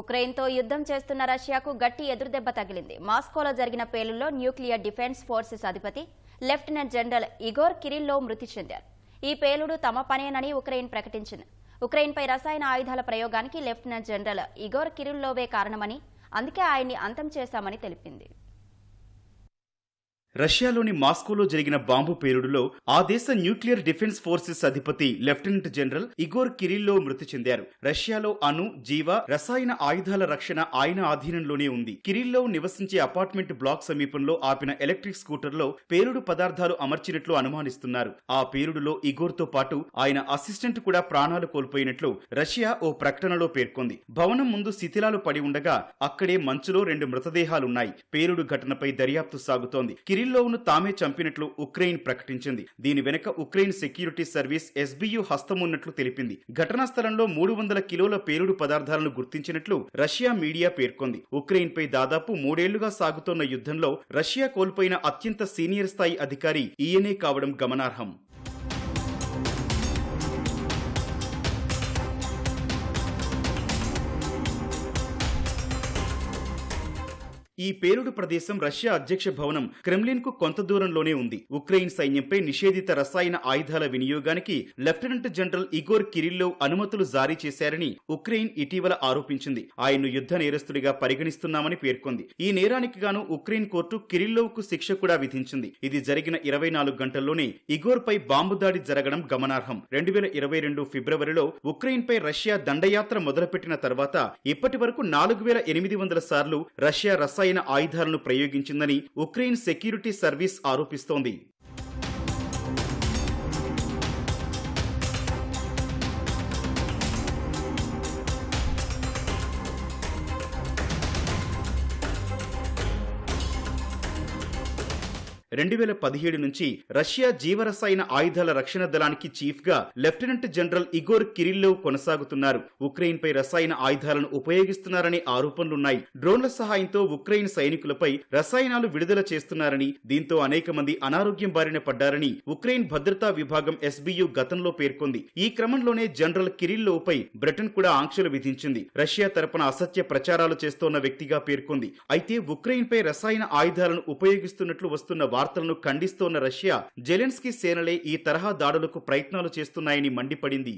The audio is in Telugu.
ఉక్రెయిన్తో యుద్ధం చేస్తున్న రష్యాకు గట్టి ఎదురుదెబ్బ తగిలింది. మాస్కోలో జరిగిన పేలుల్లో న్యూక్లియర్ డిఫెన్స్ ఫోర్సెస్ అధిపతి లెఫ్టినెంట్ జనరల్ ఇగోర్ కిరిల్లో మృతి చెందారు. ఈ పేలుడు తమ పనేనని ఉక్రెయిన్ ప్రకటించింది. ఉక్రెయిన్పై రసాయన ఆయుధాల ప్రయోగానికి లెఫ్టినెంట్ జనరల్ ఇగోర్ కిరిల్లోవే కారణమని అందుకే ఆయన్ని అంతం చేశామని తెలిపింది. రష్యాలోని మాస్కోలో జరిగిన బాంబు పేలుడులో ఆ దేశ న్యూక్లియర్ డిఫెన్స్ ఫోర్సెస్ అధిపతి లెఫ్టినెంట్ జనరల్ ఇగోర్ కిరిల్లో మృతి చెందారు. రష్యాలో అణు జీవ రసాయన ఆయుధాల రక్షణ ఆయన ఆధీనంలోనే ఉంది. కిరిల్లో నివసించే అపార్ట్మెంట్ బ్లాక్ సమీపంలో ఆపిన ఎలక్ట్రిక్ స్కూటర్లో పేలుడు పదార్థాలు అమర్చినట్లు అనుమానిస్తున్నారు. ఆ పేలుడులో ఇగోర్తో పాటు ఆయన అసిస్టెంట్ కూడా ప్రాణాలు కోల్పోయినట్లు రష్యా ఓ ప్రకటనలో పేర్కొంది. భవనం ముందు శిథిలాలు పడి ఉండగా అక్కడే మంచులో రెండు మృతదేహాలున్నాయి. పేలుడు ఘటనపై దర్యాప్తు సాగుతోంది. కిరిల్లోవ్ను తామే చంపినట్లు ఉక్రెయిన్ ప్రకటించింది. దీని వెనుక ఉక్రెయిన్ సెక్యూరిటీ సర్వీస్ ఎస్బియు హస్తమున్నట్లు తెలిపింది. ఘటనా స్థలంలో మూడు వందల కిలోల పేలుడు పదార్థాలను గుర్తించినట్లు రష్యా మీడియా పేర్కొంది. ఉక్రెయిన్ పై దాదాపు మూడేళ్ళుగా సాగుతోన్న యుద్ధంలో రష్యా కోల్పోయిన అత్యంత సీనియర్ స్థాయి అధికారి ఈయనే కావడం గమనార్హం. ఈ పేలుడు ప్రదేశం రష్యా అధ్యక్ష భవనం క్రెమ్లిన్కు కొంత దూరంలోనే ఉంది. ఉక్రెయిన్ సైన్యంపై నిషేధిత రసాయన ఆయుధాల వినియోగానికి లెఫ్టినెంట్ జనరల్ ఇగోర్ కిరిల్లో అనుమతులు జారీ చేశారని ఉక్రెయిన్ ఇటీవల ఆరోపించింది. ఆయన్ను యుద్ధ నేరస్తుడిగా పరిగణిస్తున్నామని పేర్కొంది. ఈ నేరానికి గాను ఉక్రెయిన్ కోర్టు కిరిల్లోవ్కు శిక్ష కూడా విధించింది. ఇది జరిగిన ఇరవై నాలుగు గంటల్లోనే ఇగోర్ పై బాంబు దాడి జరగడం గమనార్హం. రెండు వేల ఇరవై రెండు ఫిబ్రవరిలో ఉక్రెయిన్ పై రష్యా దండయాత్ర మొదలుపెట్టిన తర్వాత ఇప్పటి వరకు నాలుగు వేల ఎనిమిది వందల సార్లు రష్యా రసాయన ఆయుధాలను ప్రయోగించిందని ఉక్రెయిన్ సెక్యూరిటీ సర్వీస్ ఆరోపిస్తోంది. రెండు వేల పదిహేడు నుంచి రష్యా జీవరసాయన ఆయుధాల రక్షణ దళానికి చీఫ్గా లెఫ్టినెంట్ జనరల్ ఇగోర్ కిరిల్లోవ్ కొనసాగుతున్నారు. ఉక్రెయిన్ పై రసాయన ఆయుధాలను ఉపయోగిస్తున్నారనే ఆరోపణలున్నాయి. డ్రోన్ల సహాయంతో ఉక్రెయిన్ సైనికులపై రసాయనాలు విడుదల చేస్తున్నారని దీంతో అనేక మంది అనారోగ్యం బారిన పడ్డారని ఉక్రెయిన్ భద్రతా విభాగం ఎస్బీయూ గతంలో పేర్కొంది. ఈ క్రమంలోనే జనరల్ కిరిల్లోవ్ పై బ్రిటన్ కూడా ఆంక్షలు విధించింది. రష్యా తరపున అసత్య ప్రచారాలు చేస్తోన్న వ్యక్తిగా పేర్కొంది. అయితే ఉక్రెయిన్ పై రసాయన ఆయుధాలను ఉపయోగిస్తున్నట్లు వస్తున్న వార్తలను ఖండిస్తోన్న రష్యా జెలెన్స్కీ సేనలే ఈ తరహా దాడులకు ప్రయత్నాలు చేస్తున్నాయని మండిపడింది.